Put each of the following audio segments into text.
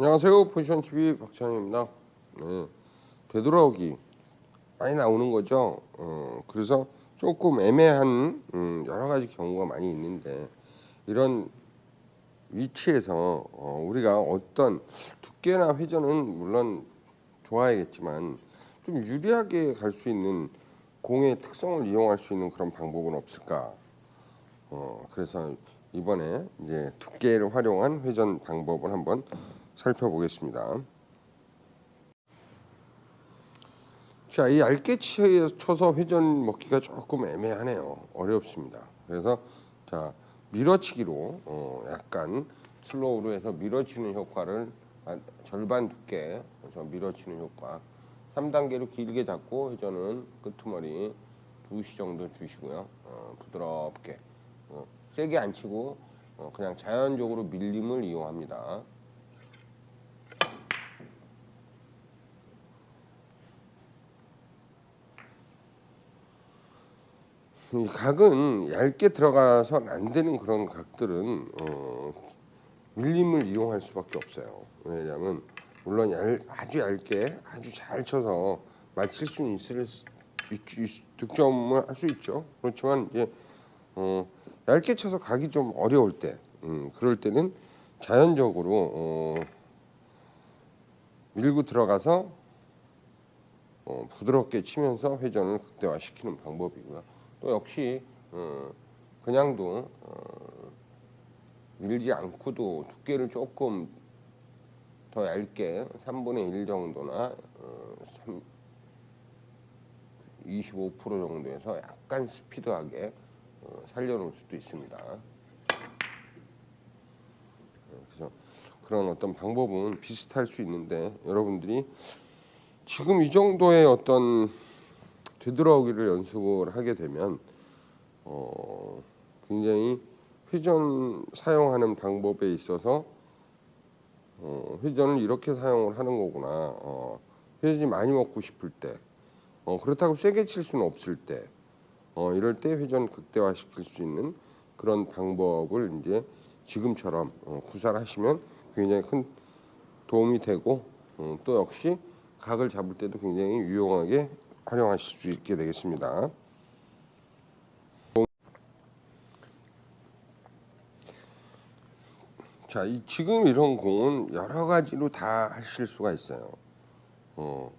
안녕하세요 포지션 TV 박찬입니다. 네, 되돌아오기 많이 나오는 거죠. 어, 그래서 조금 애매한 음, 여러 가지 경우가 많이 있는데 이런 위치에서 어, 우리가 어떤 두께나 회전은 물론 좋아야겠지만 좀 유리하게 갈 수 있는 공의 특성을 이용할 수 있는 그런 방법은 없을까? 어, 그래서 이번에 이제 두께를 활용한 회전 방법을 한번 살펴보겠습니다. 자, 이 얇게 치- 쳐서 회전 먹기가 조금 애매하네요. 어렵습니다. 그래서 자 밀어치기로 어, 약간 슬로우로 해서 밀어치는 효과를 한 절반 두께 저 밀어치는 효과 3단계로 길게 잡고 회전은 끄트머리 2시 정도 주시고요. 어, 부드럽게 어, 세게 안 치고 어, 그냥 자연적으로 밀림을 이용합니다. 이 각은 얇게 들어가서 안 되는 그런 각들은 어, 밀림을 이용할 수밖에 없어요. 왜냐하면 물론 얇, 아주 얇게 아주 잘 쳐서 맞힐 수는 있을 득점을 할 수 있죠. 그렇지만 이제 어, 얇게 쳐서 각이 좀 어려울 때, 음, 그럴 때는 자연적으로 어, 밀고 들어가서 어, 부드럽게 치면서 회전을 극대화시키는 방법이고요. 또 역시 어, 그냥도 어, 밀지 않고도 두께를 조금 더 얇게 3분의 1 정도나 어, 3, 25% 정도에서 약간 스피드하게 어, 살려놓을 수도 있습니다. 어, 그래서 그런 어떤 방법은 비슷할 수 있는데 여러분들이 지금 이 정도의 어떤 되돌아오기를 연습을 하게 되면 어, 굉장히 회전 사용하는 방법에 있어서 어, 회전을 이렇게 사용을 하는 거구나. 어, 회전이 많이 먹고 싶을 때, 어, 그렇다고 세게 칠 수는 없을 때, 어, 이럴 때 회전 극대화 시킬 수 있는 그런 방법을 이제 지금처럼 어, 구사하시면 굉장히 큰 도움이 되고 어, 또 역시 각을 잡을 때도 굉장히 유용하게 활용하실 수 있게 되겠습니다. 자, 이 지금 이런 공은 여러 가지로 다 하실 수가 있어요. 어,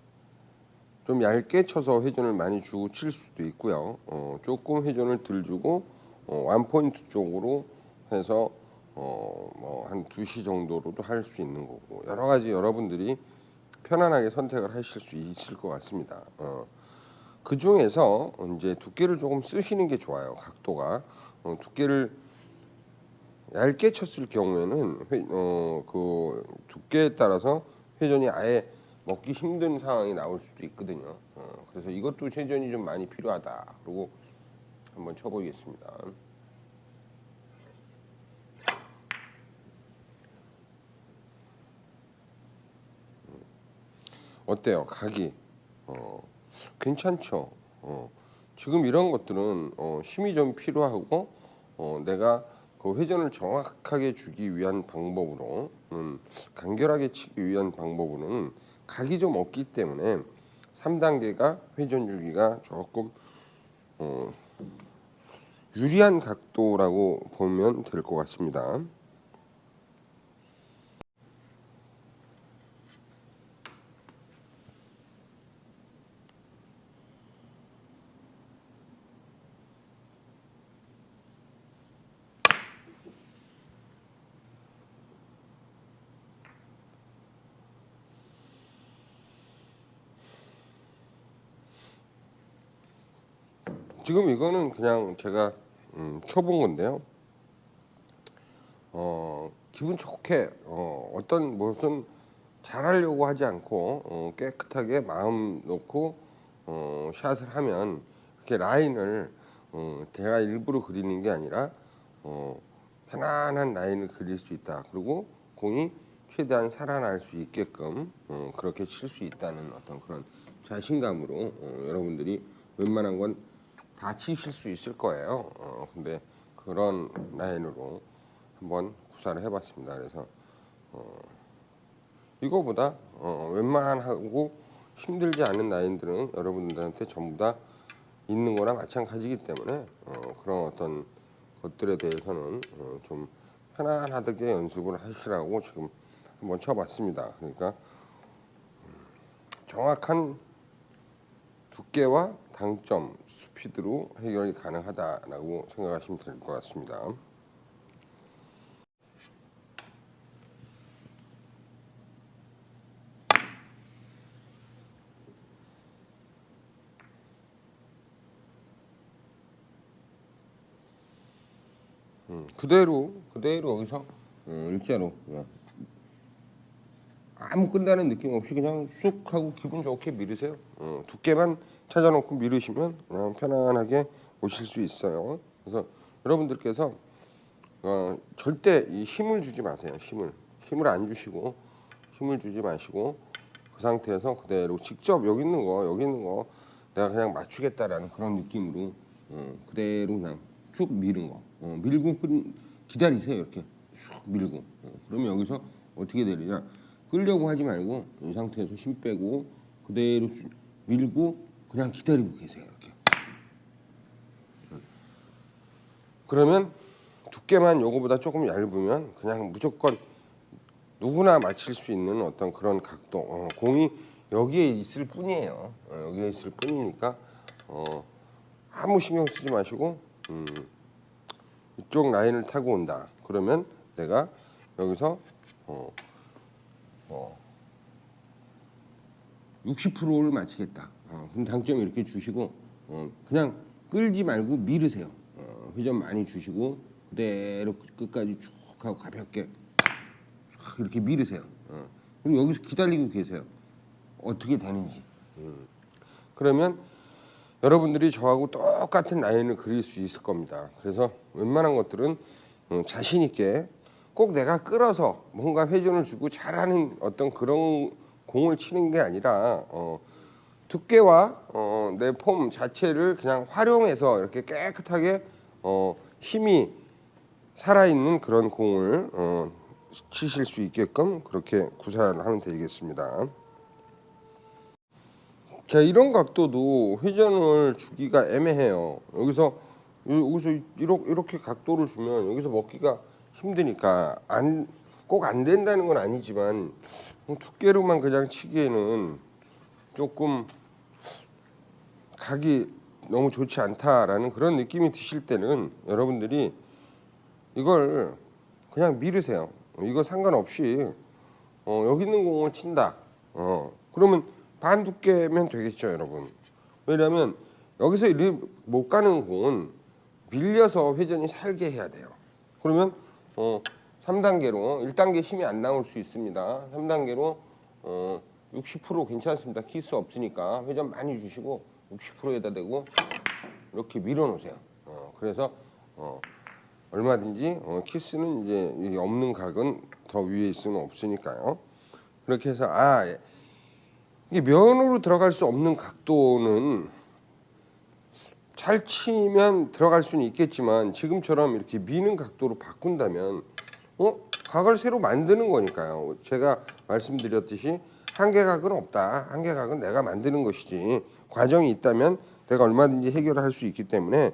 좀 얇게 쳐서 회전을 많이 주고 칠 수도 있고요. 어, 조금 회전을 덜 주고 어, 원 포인트 쪽으로 해서 어, 뭐한 2시 정도로도 할 수 있는 거고 여러 가지 여러분들이 편안하게 선택을 하실 수 있을 것 같습니다. 어, 그 중에서 이제 두께를 조금 쓰시는 게 좋아요. 각도가 어, 두께를 얇게 쳤을 경우에는 회, 어, 그 두께에 따라서 회전이 아예 먹기 힘든 상황이 나올 수도 있거든요. 어, 그래서 이것도 회전이 좀 많이 필요하다. 그리고 한번 쳐보겠습니다. 어때요? 각이 어, 괜찮죠. 어, 지금 이런 것들은 어, 힘이 좀 필요하고 어, 내가 그 회전을 정확하게 주기 위한 방법으로 음, 간결하게 치기 위한 방법으로는 각이 좀 없기 때문에 3단계가 회전 주기가 조금 어, 유리한 각도라고 보면 될 것 같습니다. 지금 이거는 그냥 제가 음, 쳐본 건데요. 어, 기분 좋게 어, 어떤 무슨 잘하려고 하지 않고 어, 깨끗하게 마음 놓고 어, 샷을 하면 이렇게 라인을 어, 제가 일부러 그리는 게 아니라 어, 편안한 라인을 그릴 수 있다. 그리고 공이 최대한 살아날 수 있게끔 어, 그렇게 칠 수 있다는 어떤 그런 자신감으로 어, 여러분들이 웬만한 건 다 치실 수 있을 거예요. 어, 근데 그런 라인으로 한번 구사를 해봤습니다. 그래서 어, 이거보다 어, 웬만하고 힘들지 않은 라인들은 여러분들한테 전부 다 있는 거나 마찬가지이기 때문에 어, 그런 어떤 것들에 대해서는 어, 좀 편안하게 연습을 하시라고 지금 한번 쳐봤습니다. 그러니까 음, 정확한 두께와 당점, 스피드로 해결이 가능하다라고 생각하시면 될 것 같습니다. 음, 그대로 그대로 여기서 음, 일자로 그냥 아무 끝나는 느낌 없이 그냥 쑥 하고 기분 좋게 미르세요. 어, 두께만 찾아놓고 미르시면 그냥 편안하게 오실 수 있어요. 그래서 여러분들께서 어, 절대 이 힘을 주지 마세요. 힘을 힘을 안 주시고 힘을 주지 마시고 그 상태에서 그대로 직접 여기 있는 거 여기 있는 거 내가 그냥 맞추겠다라는 그런 느낌으로 어, 그대로 그냥 쭉 미는 거 어, 밀고 끈, 기다리세요 이렇게 쭉 밀고 어, 그러면 여기서 어떻게 되느냐 끌려고 하지 말고 이 상태에서 힘 빼고 그대로 수- 밀고 그냥 기다리고 계세요 이렇게. 그러면 두께만 요거보다 조금 얇으면 그냥 무조건 누구나 맞힐 수 있는 어떤 그런 각도 어, 공이 여기에 있을 뿐이에요. 어, 여기에 있을 뿐이니까 어, 아무 신경 쓰지 마시고 음, 이쪽 라인을 타고 온다. 그러면 내가 여기서 어, 어, 60%를 맞히겠다 어, 그럼 당점 이렇게 주시고 어, 그냥 끌지 말고 미르세요 어, 회전 많이 주시고 그대로 끝까지 쭉 하고 가볍게 쫙 이렇게 미르세요. 어. 그럼 여기서 기다리고 계세요. 어떻게 되는지. 음. 그러면 여러분들이 저하고 똑같은 라인을 그릴 수 있을 겁니다. 그래서 웬만한 것들은 어, 자신 있게 꼭 내가 끌어서 뭔가 회전을 주고 잘하는 어떤 그런 공을 치는 게 아니라 어, 두께와 어, 내 폼 자체를 그냥 활용해서 이렇게 깨끗하게 어, 힘이 살아있는 그런 공을 어, 치실 수 있게끔 그렇게 구사를 하면 되겠습니다. 자 이런 각도도 회전을 주기가 애매해요. 여기서 여기서 이렇게, 각도를 주면 여기서 먹기가 힘드니까 안 꼭 안 된다는 건 아니지만 두께로만 그냥 치기에는 조금 각이 너무 좋지 않다라는 그런 느낌이 드실 때는 여러분들이 이걸 그냥 미르세요. 이거 상관없이 어, 여기 있는 공을 친다. 어, 그러면 반 두께면 되겠죠, 여러분. 왜냐하면 여기서 못 가는 공은 밀려서 회전이 살게 해야 돼요. 그러면 어, 3단계로 1단계 힘이 안 나올 수 있습니다. 3단계로 어, 60% 괜찮습니다. 키스 없으니까 회전 많이 주시고 60%에다 대고 이렇게 밀어 놓으세요. 어, 그래서 어, 얼마든지 어, 키스는 이제 이 없는 각은 더 위에 있으면 없으니까요. 그렇게 해서 아 예. 이게 면으로 들어갈 수 없는 각도는 잘 치면 들어갈 수는 있겠지만 지금처럼 이렇게 미는 각도로 바꾼다면 어 각을 새로 만드는 거니까요. 제가 말씀드렸듯이 한계각은 없다. 한계각은 내가 만드는 것이지 과정이 있다면 내가 얼마든지 해결할 수 있기 때문에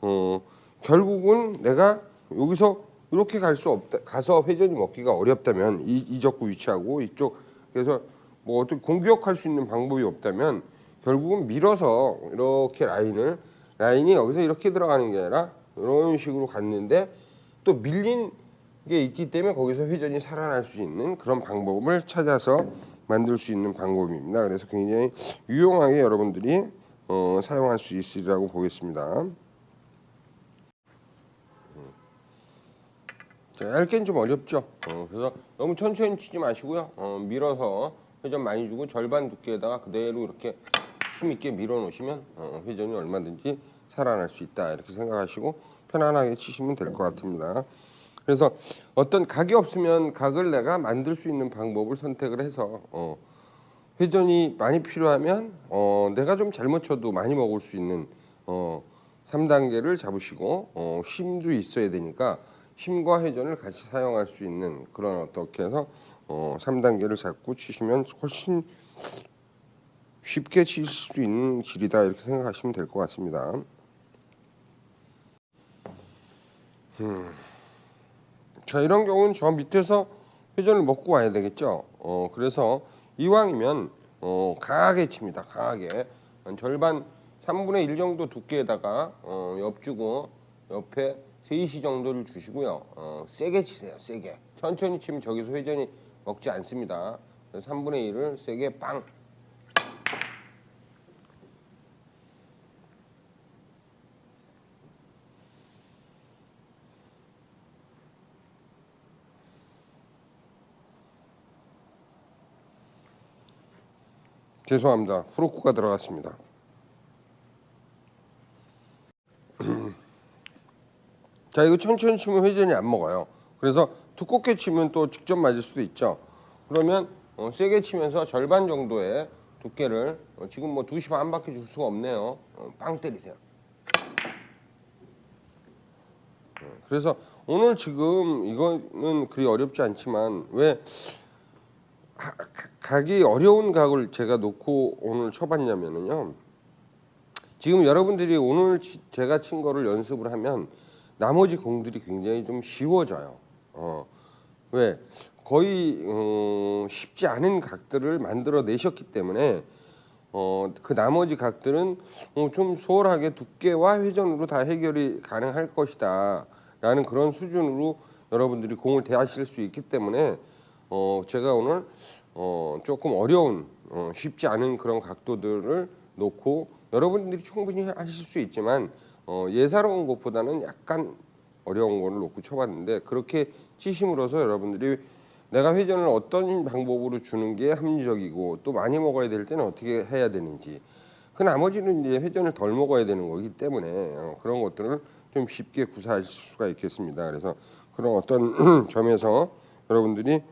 어 결국은 내가 여기서 이렇게 갈 수 없다 가서 회전이 먹기가 어렵다면 이, 이 적구 위치하고 이쪽 그래서 뭐 어떻게 공격할 수 있는 방법이 없다면 결국은 밀어서 이렇게 라인을 라인이 여기서 이렇게 들어가는 게 아니라 이런 식으로 갔는데 또 밀린 게 있기 때문에 거기서 회전이 살아날 수 있는 그런 방법을 찾아서 만들 수 있는 방법입니다. 그래서 굉장히 유용하게 여러분들이 어, 사용할 수 있으리라고 보겠습니다. 자, 얇게는 좀 어렵죠. 어, 그래서 너무 천천히 치지 마시고요. 어, 밀어서 회전 많이 주고 절반 두께에다가 그대로 이렇게 힘 있게 밀어 놓으시면 어, 회전이 얼마든지 살아날 수 있다 이렇게 생각하시고 편안하게 치시면 될 것 같습니다. 그래서 어떤 각이 없으면 각을 내가 만들 수 있는 방법을 선택을 해서 어, 회전이 많이 필요하면 어, 내가 좀 잘못 쳐도 많이 먹을 수 있는 어, 3단계를 잡으시고 어, 힘도 있어야 되니까 힘과 회전을 같이 사용할 수 있는 그런 어떻게 해서 어, 3단계를 잡고 치시면 훨씬 쉽게 치실 수 있는 길이다 이렇게 생각하시면 될 것 같습니다. 음. 자 이런 경우는 저 밑에서 회전을 먹고 와야 되겠죠. 어, 그래서 이왕이면 어, 강하게 칩니다. 강하게 한 절반 3분의 1 정도 두께에다가 어, 옆주고 옆에 3시 정도를 주시고요. 어, 세게 치세요. 세게. 천천히 치면 저기서 회전이 먹지 않습니다. 그래서 3분의 1을 세게 빵. 죄송합니다. 후루쿠가 들어갔습니다. 자 이거 천천히 치면 회전이 안 먹어요. 그래서 두껍게 치면 또 직접 맞을 수도 있죠. 그러면 어, 세게 치면서 절반 정도의 두께를 어, 지금 뭐 두시 반 밖에 줄 수가 없네요. 어, 빵 때리세요. 어, 그래서 오늘 지금 이거는 그리 어렵지 않지만 왜 하- 가- 각이 어려운 각을 제가 놓고 오늘 쳐봤냐면은요. 지금 여러분들이 오늘 치- 제가 친 거를 연습을 하면 나머지 공들이 굉장히 좀 쉬워져요. 어, 왜 거의 어, 쉽지 않은 각들을 만들어 내셨기 때문에 어, 그 나머지 각들은 어, 좀 수월하게 두께와 회전으로 다 해결이 가능할 것이다 라는 그런 수준으로 여러분들이 공을 대하실 수 있기 때문에 어, 제가 오늘 어, 조금 어려운 어, 쉽지 않은 그런 각도들을 놓고 여러분들이 충분히 하실 수 있지만 어, 예사로운 것보다는 약간 어려운 거를 놓고 쳐봤는데 그렇게 치심으로써 여러분들이 내가 회전을 어떤 방법으로 주는 게 합리적이고 또 많이 먹어야 될 때는 어떻게 해야 되는지 그 나머지는 이제 회전을 덜 먹어야 되는 거기 때문에 어, 그런 것들을 좀 쉽게 구사하실 수가 있겠습니다. 그래서 그런 어떤 점에서 여러분들이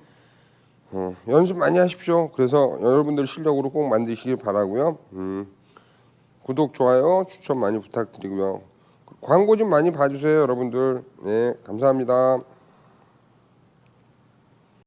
어, 연습 많이 하십시오. 그래서 여러분들 실력으로 꼭 만드시길 바라고요. 음, 구독, 좋아요, 추천 많이 부탁드리고요. 광고 좀 많이 봐주세요, 여러분들. 네, 감사합니다.